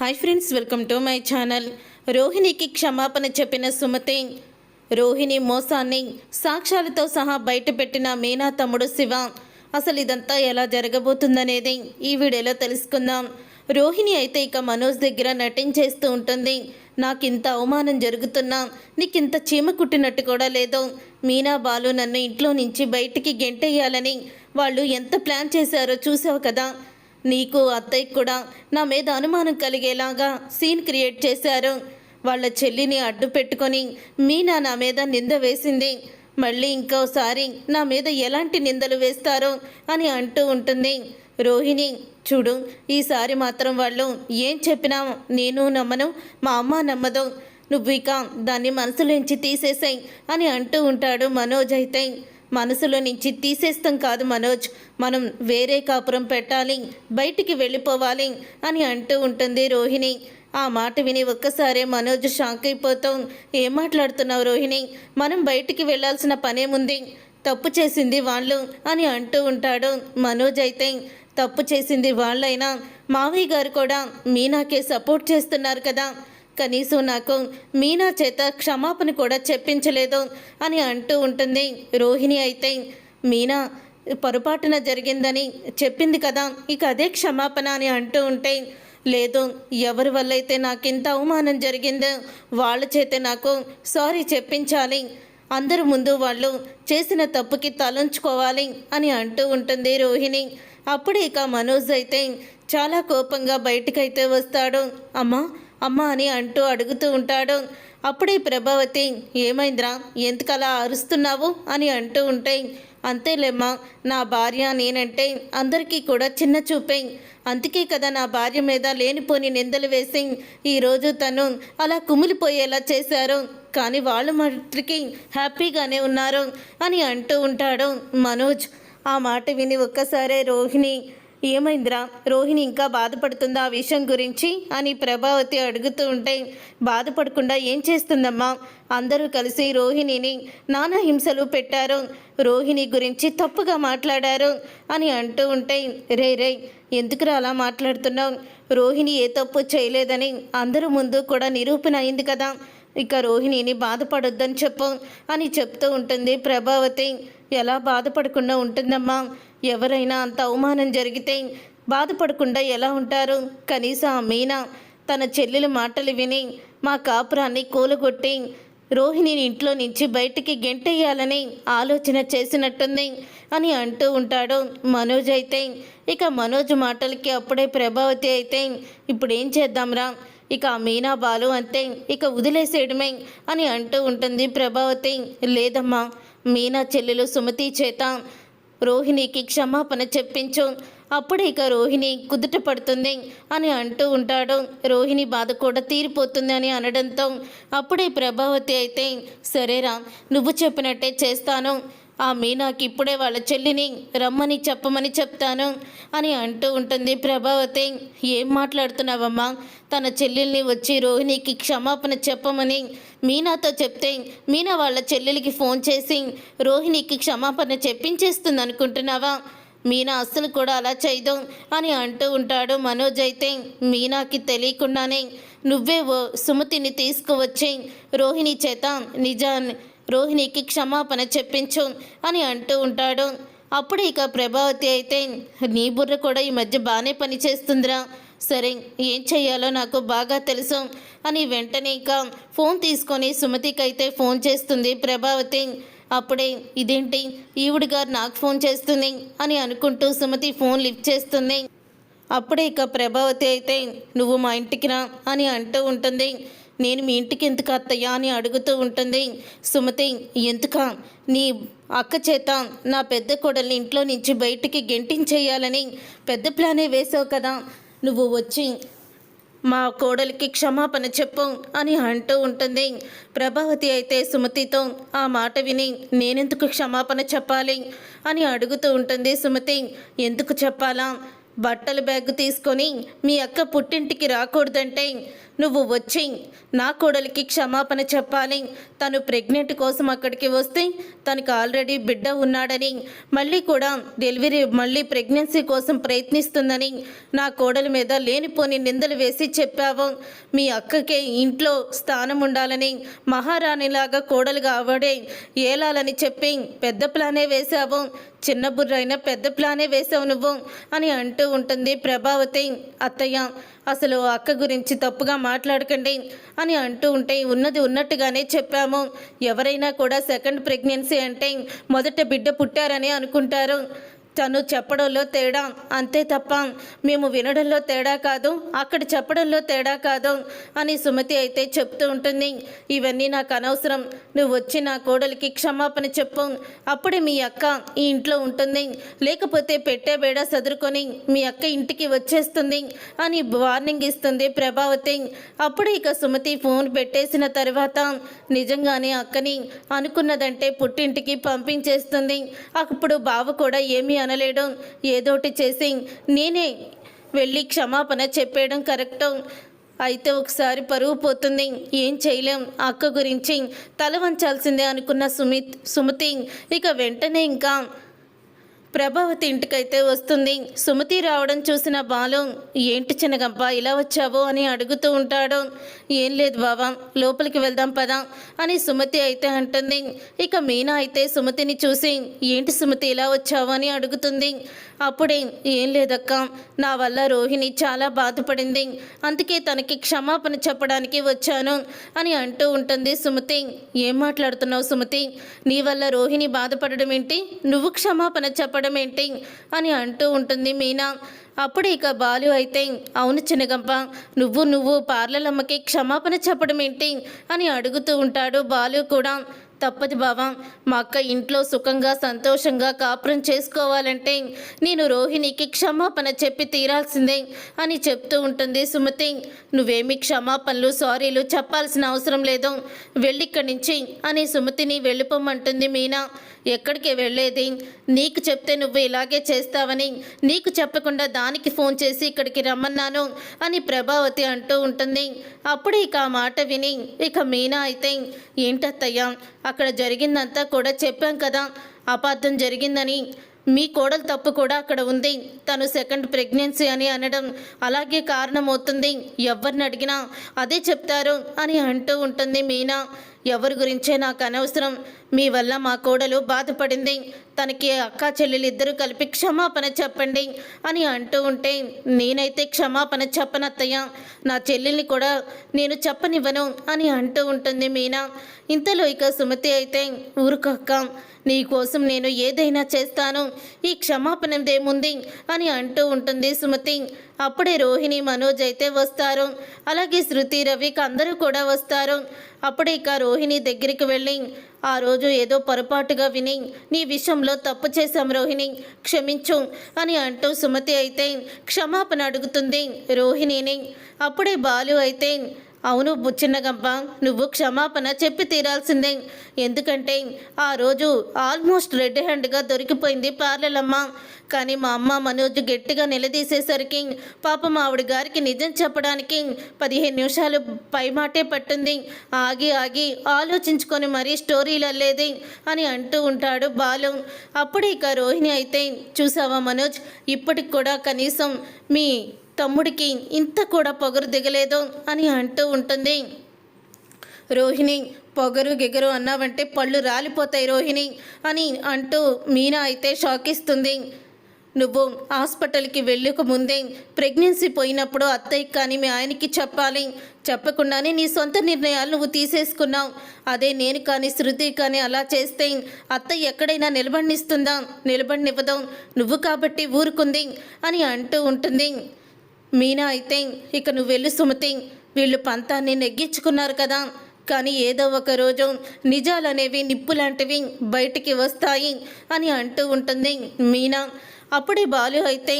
Hi friends welcome to my channel రోహిణికి క్షమాపణ చెప్పిన సుమతి రోహిణి మోసాన్ని సాక్ష్యాలతో సహా బయటపెట్టిన మీనా తమ్ముడు శివ. అసలు ఇదంతా ఎలా జరగబోతుందనేది ఈ వీడియోలో తెలుసుకుందాం. రోహిణి అయితే ఇక మనోజ్ దగ్గర నటించేస్తూ ఉంటుంది. నాకు ఇంత అవమానం జరుగుతున్నా నీకు ఇంత చీమ కుట్టినట్టు కూడా లేదు. మీనా బాలు నన్ను ఇంట్లో నుంచి బయటికి గెంటేయాలని వాళ్ళు ఎంత ప్లాన్ చేశారో చూసావు కదా. నీకు అత్తయ్య కూడా నా మీద అనుమానం కలిగేలాగా సీన్ క్రియేట్ చేశారు. వాళ్ళ చెల్లిని అడ్డు పెట్టుకొని మీనా నా మీద నింద వేసింది. మళ్ళీ ఇంకోసారి నా మీద ఎలాంటి నిందలు వేస్తారో అని అంటూ ఉంటుంది. రోహిణి చూడు ఈసారి మాత్రం వాళ్ళు ఏం చెప్పినా నేను నమ్మను మా అమ్మ నమ్మదు. నువ్వు ఇక దాన్ని మనసులోంచి తీసేసాయి అని అంటూ ఉంటాడు మనోజ్ అయితే. మనసులో నుంచి తీసేస్తాం కాదు మనోజ్. మనం వేరే కాపురం పెట్టాలి బయటికి వెళ్ళిపోవాలి అని అంటూ ఉంటుంది రోహిణి. ఆ మాట విని ఒక్కసారే మనోజ్ షాక్ అయిపోతాం. ఏం మాట్లాడుతున్నావు రోహిణి? మనం బయటికి వెళ్ళాల్సిన పనేముంది? తప్పు చేసింది వాళ్ళు అని అంటూ ఉంటాడు మనోజ్ అయితే. తప్పు చేసింది వాళ్ళైనా? మావయ్య గారు కూడా మీనాకే సపోర్ట్ చేస్తున్నారు కదా. కనీసం నాకు మీనా చేత క్షమాపణ కూడా చెప్పించలేదు అని అంటూ ఉంటుంది. రోహిణి అయితే మీనా పొరపాటున జరిగిందని చెప్పింది కదా ఇక అదే క్షమాపణ అని అంటూ ఉంటే లేదు ఎవరి వల్ల అయితే నాకు ఇంత అవమానం జరిగిందో వాళ్ళ చేతే నాకు సారీ చెప్పించాలి. అందరి ముందు వాళ్ళు చేసిన తప్పుకి తలంచుకోవాలి అని అంటూ ఉంటుంది రోహిణి. అప్పుడు ఇక మనోజ్ అయితే చాలా కోపంగా బయటకైతే వస్తాడు. అమ్మా అమ్మ అని అంటూ అడుగుతూ ఉంటాడు. అప్పుడే ప్రభావతి ఏమైందిరా? ఎందుకలా అరుస్తున్నావు? అని అంటూ ఉంటే అంతేలేమ్మా నా భార్య నేనంటే అందరికీ కూడా చిన్న చూపే. అందుకే కదా నా భార్య మీద లేనిపోని నిందలు వేసి ఈరోజు తను అలా కుమిలిపోయేలా చేశారు. కానీ వాళ్ళు మట్టికి హ్యాపీగానే ఉన్నారు అని అంటూ ఉంటాడు మనోజ్. ఆ మాట విని ఒక్కసారే రోహిణి ఏమైందిరా? రోహిణి ఇంకా బాధపడుతుందా ఆ విషయం గురించి అని ప్రభావతి అడుగుతూ ఉంటే బాధపడకుండా ఏం చేస్తుందమ్మా? అందరూ కలిసి రోహిణిని నానా హింసలు పెట్టారు. రోహిణి గురించి తప్పుగా మాట్లాడారు అని అంటూ ఉంటే రే రే ఎందుకురా అలా మాట్లాడుతున్నావు? రోహిణి ఏ తప్పు చేయలేదని అందరూ ముందు కూడా నిరూపణ అయింది కదా. ఇక రోహిణిని బాధపడొద్దని చెప్పు అని చెప్తూ ఉంటుంది ప్రభావతి. ఎలా బాధపడకుండా ఉంటుందమ్మా? ఎవరైనా అంత అవమానం జరిగితే బాధపడకుండా ఎలా ఉంటారు? కనీసం ఆ మీనా తన చెల్లెల మాటలు విని మా కాపురాన్ని కూలగొట్టి రోహిణిని ఇంట్లో నుంచి బయటికి గెంటేయాలని ఆలోచన చేసినట్టుంది అని అంటూ ఉంటాడు మనోజ్ అయితే. ఇక మనోజ్ మాటలకి అప్పుడే ప్రభావతి అయితే ఇప్పుడు ఏం చేద్దాంరా? ఇక ఆ మీనా బాలు అంతే ఇక వదిలేసేయడమే అని అంటూ ఉంటుంది ప్రభావతి. లేదమ్మా మీనా చెల్లెలు సుమతి చేత రోహిణికి క్షమాపణ చెప్పించు. అప్పుడు ఇక రోహిణి కుదుట పడుతుంది అని అంటూ ఉంటాడు. రోహిణి బాధ కూడా తీరిపోతుంది అని అనడంతో అప్పుడే ప్రభావతి అయితే సరేరా నువ్వు చెప్పినట్టే చేస్తాను. ఆ మీనాకి ఇప్పుడే వాళ్ళ చెల్లిని రమ్మని చెప్పమని చెప్తాను అని అంటూ ఉంటుంది ప్రభావతి. ఏం మాట్లాడుతున్నావమ్మా? తన చెల్లెల్ని వచ్చి రోహిణికి క్షమాపణ చెప్పమని మీనాతో చెప్తే మీనా వాళ్ళ చెల్లెలికి ఫోన్ చేసి రోహిణికి క్షమాపణ చెప్పించేస్తుంది అనుకుంటున్నావా? మీనా అస్సలు కూడా అలా చేయదు అని అంటూ ఉంటాడు మనోజ్ అయితే. మీనాకి తెలియకుండానే నువ్వే ఓ సుమతిని తీసుకువచ్చి రోహిణి చేత నిజాన్ని రోహిణికి క్షమాపణ చెప్పించు అని అంటూ ఉంటాడు. అప్పుడు ఇక ప్రభావతి అయితే నీ బుర్ర కూడా ఈ మధ్య బాగానే పనిచేస్తుందిరా. సరే ఏం చెయ్యాలో నాకు బాగా తెలుసు అని వెంటనే ఇక ఫోన్ తీసుకొని సుమతికి అయితే ఫోన్ చేస్తుంది ప్రభావతి. అప్పుడే ఇదేంటి? ఈవిడ గారు నాకు ఫోన్ చేస్తుంది అని అనుకుంటూ సుమతి ఫోన్ లిఫ్ట్ చేస్తుంది. అప్పుడే ఇక ప్రభావతి అయితే నువ్వు మా ఇంటికి రా అని అంటూ ఉంటుంది. నేను మీ ఇంటికి ఎందుకు అత్తయ్యా అని అడుగుతూ ఉంటుంది. సుమతి ఎందుక? నీ అక్క చేత నా పెద్ద కోడల్ని ఇంట్లో నుంచి బయటికి గెంటించేయాలని పెద్ద ప్లానే వేసావు కదా. నువ్వు వచ్చి మా కోడలికి క్షమాపణ చెప్పు అని అంటూ ఉంటుంది. ప్రభావతి అయితే సుమతితో ఆ మాట విని నేనెందుకు క్షమాపణ చెప్పాలి? అని అడుగుతూ ఉంటుంది సుమతి. ఎందుకు చెప్పాలా? బట్టల బ్యాగ్ తీసుకొని మీ అక్క పుట్టింటికి రాకూడదంటే నువ్వు వచ్చి నా కోడలికి క్షమాపణ చెప్పాలి. తను ప్రెగ్నెంట్ కోసం అక్కడికి వస్తే తనకు ఆల్రెడీ బిడ్డ ఉన్నాడని మళ్ళీ కూడా డెలివరీ మళ్ళీ ప్రెగ్నెన్సీ కోసం ప్రయత్నిస్తుందని నా కోడల మీద లేనిపోని నిందలు వేసి చెప్పావు. మీ అక్కకే ఇంట్లో స్థానం ఉండాలని మహారాణిలాగా కోడలుగా అవడే ఏలాలని చెప్పి పెద్ద ప్లానే వేశావు. చిన్న బుర్రైనా పెద్ద ప్లానే వేసావు నువ్వు అని అంటూ ఉంటుంది ప్రభావతి. అత్తయ్య అసలు అక్క గురించి తప్పుగా మాట్లాడకండి అని అంటూ ఉంటే ఉన్నది ఉన్నట్టుగానే చెప్పాము. ఎవరైనా కూడా సెకండ్ ప్రెగ్నెన్సీ అంటే మొదట బిడ్డ పుట్టారని అనుకుంటారు. తను చెప్పడంలో తేడా అంతే తప్ప మేము వినడంలో తేడా కాదు అక్కడ చెప్పడంలో తేడా కాదు అని సుమతి అయితే చెప్తూ ఉంటుంది. ఇవన్నీ నాకు అనవసరం. నువ్వు వచ్చి నా కోడలికి క్షమాపణ చెప్పు. అప్పుడే మీ అక్క ఈ ఇంట్లో ఉంటుంది. లేకపోతే పెట్టే బేడ సదురుకొని మీ అక్క ఇంటికి వచ్చేస్తుంది అని వార్నింగ్ ఇస్తుంది ప్రభావతి. అప్పుడు ఇక సుమతి ఫోన్ పెట్టేసిన తర్వాత నిజంగానే అక్కని అనుకున్నదంటే పుట్టింటికి పంపించేస్తుంది. అప్పుడు బావ కూడా ఏమీ అనలేడం ఏదోటి చేసి నేనే వెళ్ళి క్షమాపణ చెప్పేయడం కరెక్ట్? అయితే ఒకసారి పరువు పోతుంది. ఏం చేయలేం? అక్క గురించి తల వంచాల్సిందే అనుకున్న సుమిత్ సుమతి ఇక వెంటనే ఇంకా ప్రభావతి ఇంటికైతే వస్తుంది. సుమతి రావడం చూసిన బాలు ఏంటి చిన్నగబ్బా ఇలా వచ్చావు? అని అడుగుతూ ఉంటాడు. ఏం లేదు బావా లోపలికి వెళ్దాం పదా అని సుమతి అయితే అంటుంది. ఇక మీనా అయితే సుమతిని చూసి ఏంటి సుమతి ఇలా వచ్చావు? అని అడుగుతుంది. అప్పుడే ఏం లేదక్క నా వల్ల రోహిణి చాలా బాధపడింది. అందుకే తనకి క్షమాపణ చెప్పడానికి వచ్చాను అని అంటూ ఉంటుంది సుమతి. ఏం మాట్లాడుతున్నావు సుమతి? నీ వల్ల రోహిణి బాధపడడం ఏంటి? నువ్వు క్షమాపణ చెప్పడం చెప్పడం ఏంటి అని అంటూ ఉంటుంది మీనా. అప్పుడు ఇక బాలు అయితే అవును చిన్నగంప నువ్వు నువ్వు పార్లలమ్మకి క్షమాపణ చెప్పడం ఏంటి అని అడుగుతూ ఉంటాడు బాలు కూడా. తప్పదు బావా మా అక్క ఇంట్లో సుఖంగా సంతోషంగా కాపురం చేసుకోవాలంటే నేను రోహిణికి క్షమాపణ చెప్పి తీరాల్సిందే అని చెప్తూ ఉంటుంది సుమతి. నువ్వేమి క్షమాపణలు సారీలు చెప్పాల్సిన అవసరం లేదు వెళ్ళిక్కడి నుంచి అని సుమతిని వెళ్ళిపోమంటుంది మీనా. ఎక్కడికి వెళ్ళేది? నీకు చెప్తే నువ్వు ఇలాగే చేస్తావని నీకు చెప్పకుండా దానికి ఫోన్ చేసి ఇక్కడికి రమ్మన్నాను అని ప్రభావతి అంటూ ఉంటుంది. అప్పుడు ఇక ఆ మాట విని ఇక మీనా అయితే ఏంటత్తయ్యా అక్కడ జరిగిందంతా కూడా చెప్పాం కదా అపార్థం జరిగిందని. మీ కోడలు తప్పు కూడా అక్కడ ఉంది. తను సెకండ్ ప్రెగ్నెన్సీ అని అనడం అలాగే కారణమవుతుంది. ఎవరిని అడిగినా అదే చెప్తారు అని అంటూ ఉంటుంది మీనా. ఎవరి గురించే నాకు అనవసరం. మీ వల్ల మా కోడలు బాధపడింది. తనకి అక్క చెల్లెలు కలిపి క్షమాపణ చెప్పండి అని అంటూ ఉంటే నేనైతే క్షమాపణ చెప్పనత్తయ్య. నా చెల్లెల్ని కూడా నేను చెప్పనివ్వను అని అంటూ ఉంటుంది మీనా. ఇంతలో ఇక సుమతి అయితే ఊరుకక్క నీకోసం నేను ఏదైనా చేస్తాను. ఈ క్షమాపణదేముంది అని అంటూ ఉంటుంది సుమతి. అప్పుడే రోహిణి మనోజ్ అయితే వస్తారు. అలాగే శృతి రవికి అందరూ కూడా వస్తారు. అప్పుడే ఇక రోహిణి దగ్గరికి వెళ్ళి ఆ రోజు ఏదో పొరపాటుగా విని నీ విషయంలో తప్పు చేశాం రోహిణి క్షమించు అని అంటూ సుమతి అయితే క్షమాపణ అడుగుతుంది రోహిణిని. అప్పుడే బాలు అయితే అవును బుచ్చిన్నగంప నువ్వు క్షమాపణ చెప్పి తీరాల్సిందే. ఎందుకంటే ఆ రోజు ఆల్మోస్ట్ రెడ్ హ్యాండ్గా దొరికిపోయింది పార్లలమ్మ. కానీ మా అమ్మ మనోజ్ గట్టిగా నిలదీసేసరికి పాపం ఆవిడ గారికి నిజం చెప్పడానికి పదిహేను నిమిషాలు పైమాటే పట్టింది. ఆగి ఆగి ఆలోచించుకొని మరీ స్టోరీలు అల్లేది అని అంటూ ఉంటాడు బాలు. అప్పుడు ఇక రోహిణి అయితే చూసావా మనోజ్ ఇప్పటికి కూడా కనీసం మీ తమ్ముడికి ఇంత కూడా పొగరు దిగలేదు అని అంటూ ఉంటుంది. రోహిణి పొగరు గిగరు అన్నావంటే పళ్ళు రాలిపోతాయి రోహిణి అని అంటూ మీనా అయితే షాకిస్తుంది. నువ్వు హాస్పిటల్కి వెళ్ళక ముందే ప్రెగ్నెన్సీ పోయినప్పుడు అత్తయ్య కానీ మీ ఆయనకి చెప్పాలి. చెప్పకుండానే నీ సొంత నిర్ణయాలు నువ్వు తీసేసుకున్నావు. అదే నేను కానీ శృతి కానీ అలా చేస్తే అత్తయ్య ఎక్కడైనా నిలబడినిస్తుందా? నిలబడినివ్వదు. నువ్వు కాబట్టి ఊరుకుంది అని అంటూ ఉంటుంది. మీనా అయితే ఇక నువ్వు వెళ్ళు సుమతి. వీళ్ళు పంతాన్ని నెగ్గించుకున్నారు కదా. కానీ ఏదో ఒక రోజు నిజాలనేవి నిప్పు లాంటివి బయటికి వస్తాయి అని అంటూ ఉంటుంది మీనా. అప్పుడే బాలు అయితే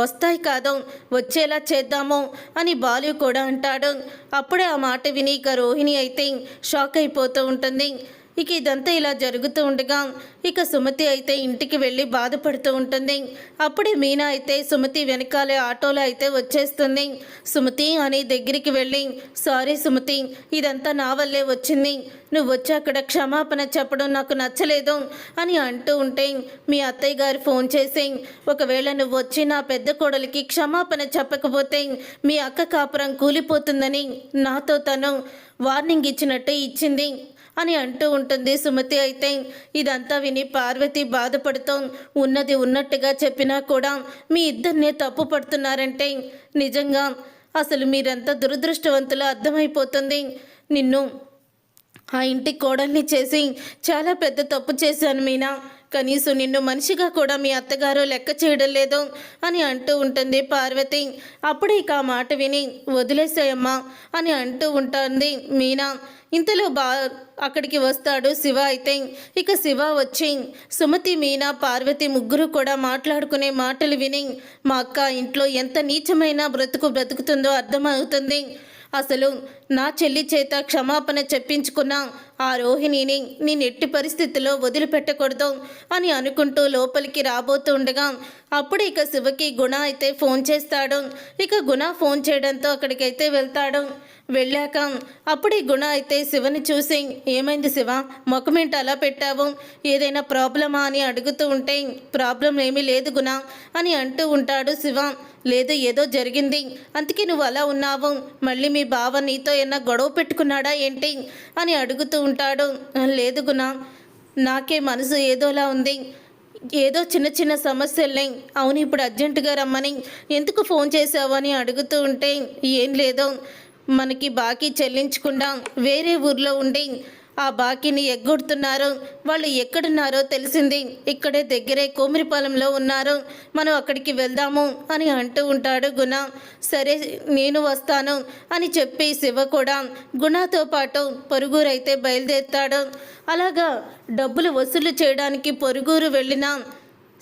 వస్తాయి కాదు వచ్చేలా చేద్దాము అని బాలు కూడా అంటాడు. అప్పుడే ఆ మాట విని ఇక రోహిణి అయితే షాక్ అయిపోతూ ఉంటుంది. ఇక ఇదంతా ఇలా జరుగుతూ ఉండగా ఇక సుమతి అయితే ఇంటికి వెళ్ళి బాధపడుతూ ఉంటుంది. అప్పుడే మీనా అయితే సుమతి వెనకాలే ఆటోలో అయితే వచ్చేస్తుంది. సుమతి అని దగ్గరికి వెళ్ళి సారీ సుమతి ఇదంతా నా వల్లే వచ్చింది. నువ్వు వచ్చి అక్కడ క్షమాపణ చెప్పడం నాకు నచ్చలేదు అని అంటూ ఉంటే మీ అత్తయ్య గారు ఫోన్ చేసి ఒకవేళ నువ్వు వచ్చి నా పెద్ద కోడలికి క్షమాపణ చెప్పకపోతే మీ అక్క కాపురం కూలిపోతుందని నాతో తను వార్నింగ్ ఇచ్చినట్టు ఇచ్చింది. అని అంటూ ఉంటుంది. సుమతి అయితే ఇదంతా విని పార్వతి బాధపడుతూ ఉన్నది ఉన్నట్టుగా చెప్పినా కూడా మీ ఇద్దరినే తప్పు పడుతున్నారంటే నిజంగా అసలు మీరంతా దురదృష్టవంతులు అర్థమైపోతుంది. నిన్ను ఆ ఇంటి కోడల్ని చేసి చాలా పెద్ద తప్పు చేశాను మీనా. కనీసం నిన్ను మనిషిగా కూడా మీ అత్తగారు లెక్క చేయడం లేదు అని అంటూ ఉంటుంది పార్వతి. అప్పుడే ఇక ఆ మాట విని వదిలేసాయమ్మా అని అంటూ ఉంటుంది మీనా. ఇంతలో బా అక్కడికి వస్తాడు శివ అయితే. ఇక శివ వచ్చి సుమతి మీనా పార్వతి ముగ్గురు కూడా మాట్లాడుకునే మాటలు విని మా అక్క ఇంట్లో ఎంత నీచమైన బ్రతుకు బ్రతుకుతుందో అర్థమవుతుంది. అసలు నా చెల్లి చేత క్షమాపణ చెప్పించుకున్న ఆ రోహిణిని నేను ఎట్టి పరిస్థితిలో వదిలిపెట్టకూడదు అని అనుకుంటూ లోపలికి రాబోతుండగా అప్పుడు ఇక శివకి గుణ అయితే ఫోన్ చేస్తాడు. ఇక గుణ ఫోన్ చేయడంతో అక్కడికైతే వెళ్తాడు. వెళ్ళాక అప్పుడు ఈ గుణ అయితే శివని చూసి ఏమైంది శివ? ముఖమేంటి అలా పెట్టావు? ఏదైనా ప్రాబ్లమా? అని అడుగుతూ ఉంటే ప్రాబ్లం ఏమీ లేదు గుణ అని అంటూ ఉంటాడు శివ. లేదు ఏదో జరిగింది. అందుకే నువ్వు అలా ఉన్నావు. మళ్ళీ మీ బావ నీతో ఏమన్నా గొడవ పెట్టుకున్నాడా ఏంటి అని అడుగుతూ ఉంటాడు. లేదు గుణ నాకే మనసు ఏదోలా ఉంది. ఏదో చిన్న చిన్న సమస్యలే అవును ఇప్పుడు అర్జెంటుగా రమ్మని ఎందుకు ఫోన్ చేసావు అని అడుగుతూ ఉంటే ఏం లేదో. మనకి బాకీ చెల్లించకుండా వేరే ఊర్లో ఉండి ఆ బాకీని ఎగ్గొడుతున్నారు. వాళ్ళు ఎక్కడున్నారో తెలిసింది. ఇక్కడే దగ్గరే కోమిరిపాలెంలో ఉన్నారు. మనం అక్కడికి వెళ్దాము అని అంటూ ఉంటాడు గుణ. సరే నేను వస్తాను అని చెప్పి శివ కూడా గుణతో పాటు పొరుగురైతే బయలుదేరుతాడు. అలాగా డబ్బులు వసూలు చేయడానికి పొరుగురు వెళ్ళిన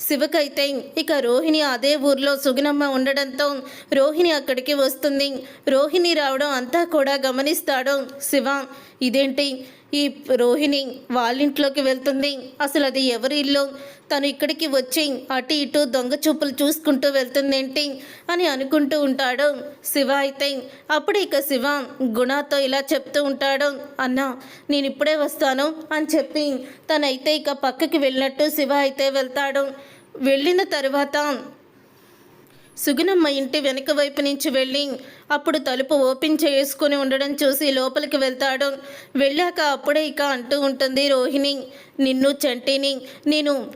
శివకైతే ఇక రోహిణి అదే ఊర్లో సుగుణమ్మ ఉండడంతో రోహిణి అక్కడికి వస్తుంది. రోహిణి రావడం అంతా కూడా గమనిస్తాడు శివ. ఇదేంటి? ఈ రోహిణి వాళ్ళింట్లోకి వెళ్తుంది. అసలు అది ఎవరి ఇల్లు? తను ఇక్కడికి వచ్చి అటు ఇటు దొంగ చూపులు చూసుకుంటూ వెళ్తుందేంటి అని అనుకుంటూ ఉంటాడు. శివ అయితే అప్పుడు ఇక శివ గుణాతో ఇలా చెప్తూ ఉంటాడు. అన్న నేను ఇప్పుడే వస్తాను అని చెప్పి తనైతే ఇక పక్కకి వెళ్ళినట్టు శివ అయితే వెళ్తాడు. వెళ్ళిన తర్వాత సుగుణమ్మ ఇంటి వెనుక వైపు నుంచి వెళ్ళి అప్పుడు తలుపు ఓపెన్ చేసుకుని ఉండడం చూసి లోపలికి వెళ్తాడు. వెళ్ళాక అప్పుడే ఇక అంటూ ఉంటుంది రోహిణి నిన్ను చంటిని నేను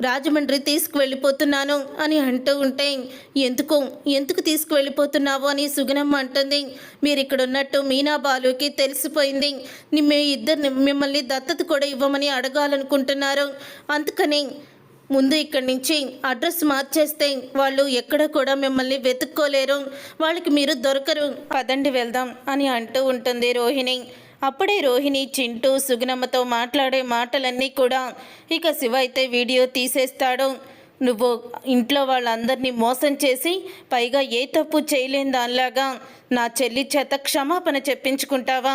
రాజమండ్రి తీసుకువెళ్ళిపోతున్నాను అని అంటూ ఉంటే ఎందుకు? ఎందుకు తీసుకువెళ్ళిపోతున్నావు? అని సుగుణమ్మ అంటుంది. మీరు ఇక్కడ ఉన్నట్టు మీనా బాలుకి తెలిసిపోయింది. మీ ఇద్దరు మిమ్మల్ని దత్తత కూడా ఇవ్వమని అడగాలనుకుంటున్నారు. అందుకని ముందు ఇక్కడి నుంచి అడ్రస్ మార్చేస్తే వాళ్ళు ఎక్కడ కూడా మిమ్మల్ని వెతుక్కోలేరు. వాళ్ళకి మీరు దొరకరు. పదండి వెళ్దాం అని అంటూ ఉంటుంది రోహిణి. అప్పుడే రోహిణి చింటూ సుగుణమ్మతో మాట్లాడే మాటలన్నీ కూడా ఇక శివ అయితే వీడియో తీసేస్తాడు. నువ్వు ఇంట్లో వాళ్ళందరినీ మోసం చేసి పైగా ఏ తప్పు చేయలేని దానిలాగా నా చెల్లి చేత క్షమాపణ చెప్పించుకుంటావా?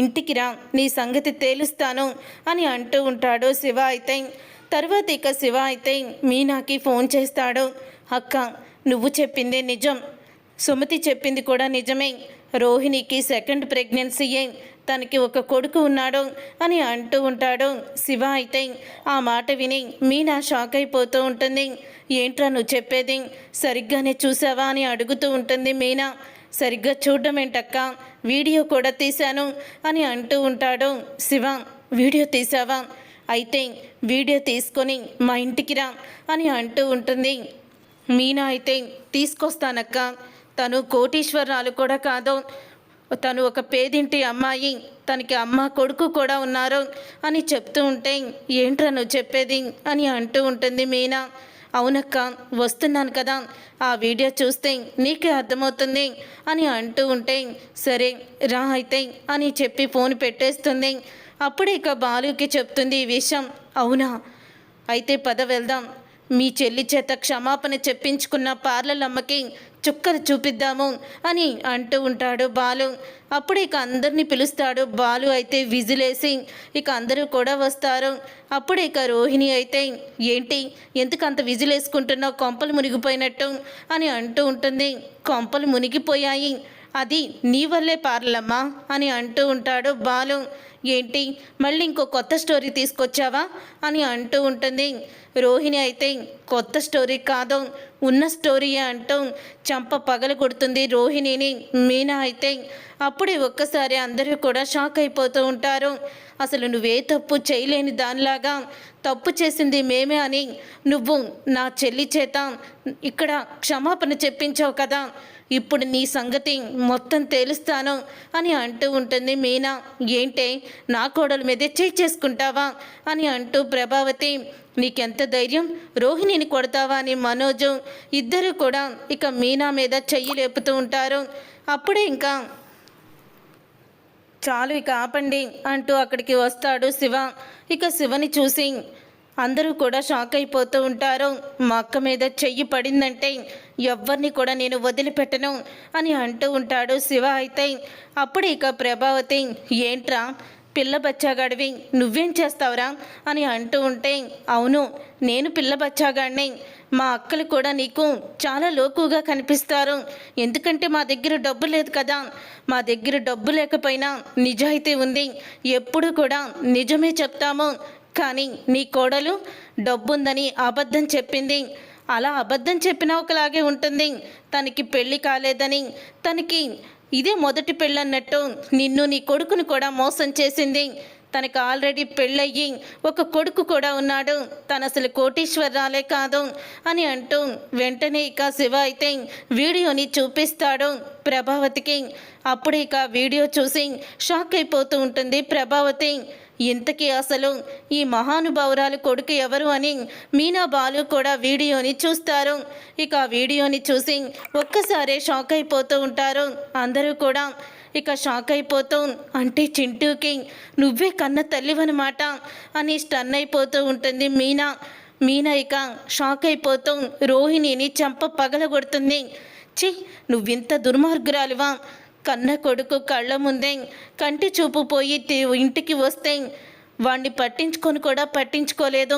ఇంటికి రా నీ సంగతి తేలుస్తాను అని అంటూ ఉంటాడు శివ అయితే. తర్వాత ఇక శివ అయితే మీనాకి ఫోన్ చేస్తాడు. అక్క నువ్వు చెప్పిందే నిజం. సుమతి చెప్పింది కూడా నిజమే. రోహిణికి సెకండ్ ప్రెగ్నెన్సీయే. తనకి ఒక కొడుకు ఉన్నాడు అని అంటూ ఉంటాడు. శివ అయితే ఆ మాట విని మీనా షాక్ అయిపోతూ ఉంటుంది. ఏంట్రా నువ్వు చెప్పేది? సరిగ్గానే చూసావా? అని అడుగుతూ ఉంటుంది మీనా. సరిగ్గా చూడడం ఏంటక్క? వీడియో కూడా తీశాను అని అంటూ ఉంటాడు శివ. వీడియో తీసావా అయితే వీడియో తీసుకొని మా ఇంటికి రా అని అంటూ ఉంటుంది. మీనా అయితే తీసుకొస్తానక్క. తను కోటీశ్వరాలు కూడా కాదు. తను ఒక పేదింటి అమ్మాయి. తనకి అమ్మ కొడుకు కూడా ఉన్నారు అని చెప్తూ ఉంటే ఏంట్రా నువ్వు చెప్పేది? అని అంటూ ఉంటుంది మీనా. అవునక్క వస్తున్నాను కదా. ఆ వీడియో చూస్తే నీకే అర్థమవుతుంది అని అంటూ ఉంటే సరే రా అయితే అని చెప్పి ఫోన్ పెట్టేస్తుంది. అప్పుడు ఇక బాలుకి చెప్తుంది ఈ విషయం. అవునా? అయితే పద వెళ్దాం. మీ చెల్లి చేత క్షమాపణ చెప్పించుకున్న పార్లలమ్మకి చుక్కలు చూపిద్దాము అని అంటూ ఉంటాడు బాలు. అప్పుడు ఇక అందరినీ పిలుస్తాడు బాలు అయితే విజిలేసి ఇక అందరూ కూడా వస్తారు. అప్పుడు ఇక రోహిణి అయితే ఏంటి? ఎందుకు అంత విజిలేసుకుంటున్నావు? కొంపలు మునిగిపోయినట్టు అని అంటూ ఉంటుంది. కొంపలు మునిగిపోయాయి. అది నీ వల్లే పార్లమ్మా అని అంటూ ఉంటాడు బాలు. ఏంటి మళ్ళీ ఇంకో కొత్త స్టోరీ తీసుకొచ్చావా అని అంటూ ఉంటుంది. రోహిణి అయితే కొత్త స్టోరీ కాదు ఉన్న స్టోరీయే అంటూ చంప పగలు కొడుతుంది రోహిణిని. మీనా అయితే అప్పుడే ఒక్కసారి అందరూ కూడా షాక్ అయిపోతూ ఉంటారు. అసలు నువ్వే తప్పు చేయలేని దానిలాగా తప్పు చేసింది మేమే అని నువ్వు నా చెల్లి చేత ఇక్కడ క్షమాపణ చెప్పించావు కదా. ఇప్పుడు నీ సంగతి మొత్తం తేలుస్తాను అని అంటూ ఉంటుంది మీనా. ఏంటే నా కోడల మీదే చేయి చేసుకుంటావా అని అంటూ ప్రభావతి నీకెంత ధైర్యం? రోహిణిని కొడతావా అని మనోజు ఇద్దరు కూడా ఇక మీనా మీద చెయ్యి లేపుతూ ఉంటారు. అప్పుడే ఇంకా చాలు ఇక ఆపండి అంటూ అక్కడికి వస్తాడు శివ. ఇక శివని చూసి అందరూ కూడా షాక్ అయిపోతూ ఉంటారు. మా అక్క మీద చెయ్యి పడిందంటే ఎవరిని కూడా నేను వదిలిపెట్టను అని అంటూ ఉంటాడు శివ అయితే. అప్పుడు ఇక ప్రభావతి ఏంట్రా? పిల్ల బచ్చాగాడివి నువ్వేం చేస్తావురా? అని అంటూ ఉంటే అవును నేను పిల్ల బచ్చాగాడిని. మా అక్కలు కూడా నీకు చాలా లోకుగా కనిపిస్తారు. ఎందుకంటే మా దగ్గర డబ్బు లేదు కదా. మా దగ్గర డబ్బు లేకపోయినా నిజాయితీ ఉంది. ఎప్పుడు కూడా నిజమే చెప్తాము. కానీ నీ కోడలు డబ్బుందని అబద్ధం చెప్పింది. అలా అబద్ధం చెప్పిన ఒకలాగే ఉంటుంది. తనకి పెళ్ళి కాలేదని తనకి ఇదే మొదటి పెళ్ళన్నట్టు నిన్ను నీ కొడుకును కూడా మోసం చేసింది. తనకు ఆల్రెడీ పెళ్ళయ్యి ఒక కొడుకు కూడా ఉన్నాడు. తను అసలు కోటీశ్వరాలే కాదు అని అంటూ వెంటనే ఇక శివ అయితే వీడియోని చూపిస్తాడు ప్రభావతికి. అప్పుడు ఇక వీడియో చూసి షాక్ అయిపోతూ ఉంటుంది ప్రభావతి. ఇంతకీ అసలు ఈ మహానుభావురాలు కొడుకు ఎవరు అని మీనా బాలు కూడా వీడియోని చూస్తారు. ఇక ఆ వీడియోని చూసి ఒక్కసారే షాక్ అయిపోతూ ఉంటారు. అందరూ కూడా ఇక షాక్ అయిపోతూ అంటే చింటూకి నువ్వే కన్న తల్లివన్నమాట అని స్టన్ అయిపోతూ ఉంటుంది మీనా. మీనా ఇక షాక్ అయిపోతూ రోహిణిని చంప పగలగొడుతుంది. చి నువ్వింత దుర్మార్గురాలివా? కన్న కొడుకు కళ్ళ ముందే కంటి చూపు పోయి ఇంటికి వస్తే వాణ్ణి పట్టించుకొని కూడా పట్టించుకోలేదు.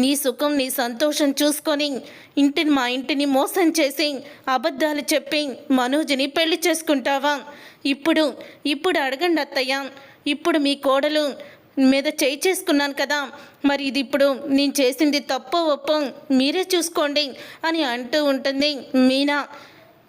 నీ సుఖం నీ సంతోషం చూసుకొని ఇంటిని మా ఇంటిని మోసం చేసి అబద్ధాలు చెప్పి మనోజ్ని పెళ్ళి చేసుకుంటావా? ఇప్పుడు ఇప్పుడు అడగండి అత్తయ్య. ఇప్పుడు మీ కోడలు మీద చేయి చేసుకున్నాను కదా. మరి ఇది ఇప్పుడు నేను చేసింది తప్పో ఒప్పో మీరే చూసుకోండి అని అంటూ ఉంటుంది మీనా.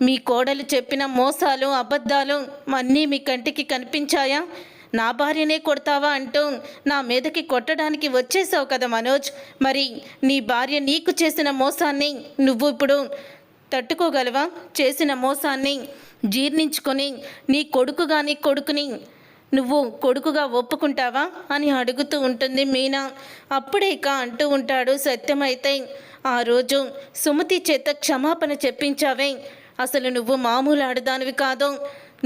మీ కోడలు చెప్పిన మోసాలు అబద్ధాలు అన్నీ మీ కంటికి కనిపించాయా? నా భార్యనే కొడతావా అంటూ నా మీదకి కొట్టడానికి వచ్చేసావు కదా మనోజ్. మరి నీ భార్య నీకు చేసిన మోసాన్ని నువ్వు ఇప్పుడు తట్టుకోగలవా? చేసిన మోసాన్ని జీర్ణించుకొని నీ కొడుకు కానీ కొడుకుని నువ్వు కొడుకుగా ఒప్పుకుంటావా? అని అడుగుతూ ఉంటుంది మీనా. అప్పుడే అంటూ ఉంటాడు సత్యమైతే ఆ రోజు సుమతి చేత క్షమాపణ చెప్పించావే. అసలు నువ్వు మామూలు ఆడదానివి కాదు.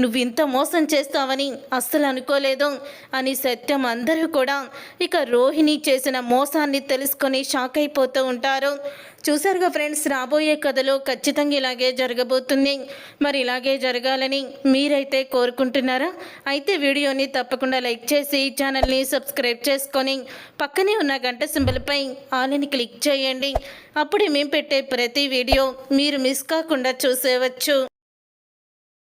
నువ్వు ఇంత మోసం చేస్తావని అస్సలు అనుకోలేదు అని సత్యం అందరూ కూడా ఇక రోహిణి చేసిన మోసాన్ని తెలుసుకొని షాక్ అయిపోతూ ఉంటారు. చూసారుగా ఫ్రెండ్స్ రాబోయే కథలో ఖచ్చితంగా ఇలాగే జరగబోతుంది. మరి ఇలాగే జరగాలని మీరైతే కోరుకుంటున్నారా? అయితే వీడియోని తప్పకుండా లైక్ చేసి ఛానల్ని సబ్స్క్రైబ్ చేసుకొని పక్కనే ఉన్న గంట సింబల్పై ఆల్ని క్లిక్ చేయండి. అప్పుడే మేము పెట్టే ప్రతి వీడియో మీరు మిస్ కాకుండా చూసేవచ్చు.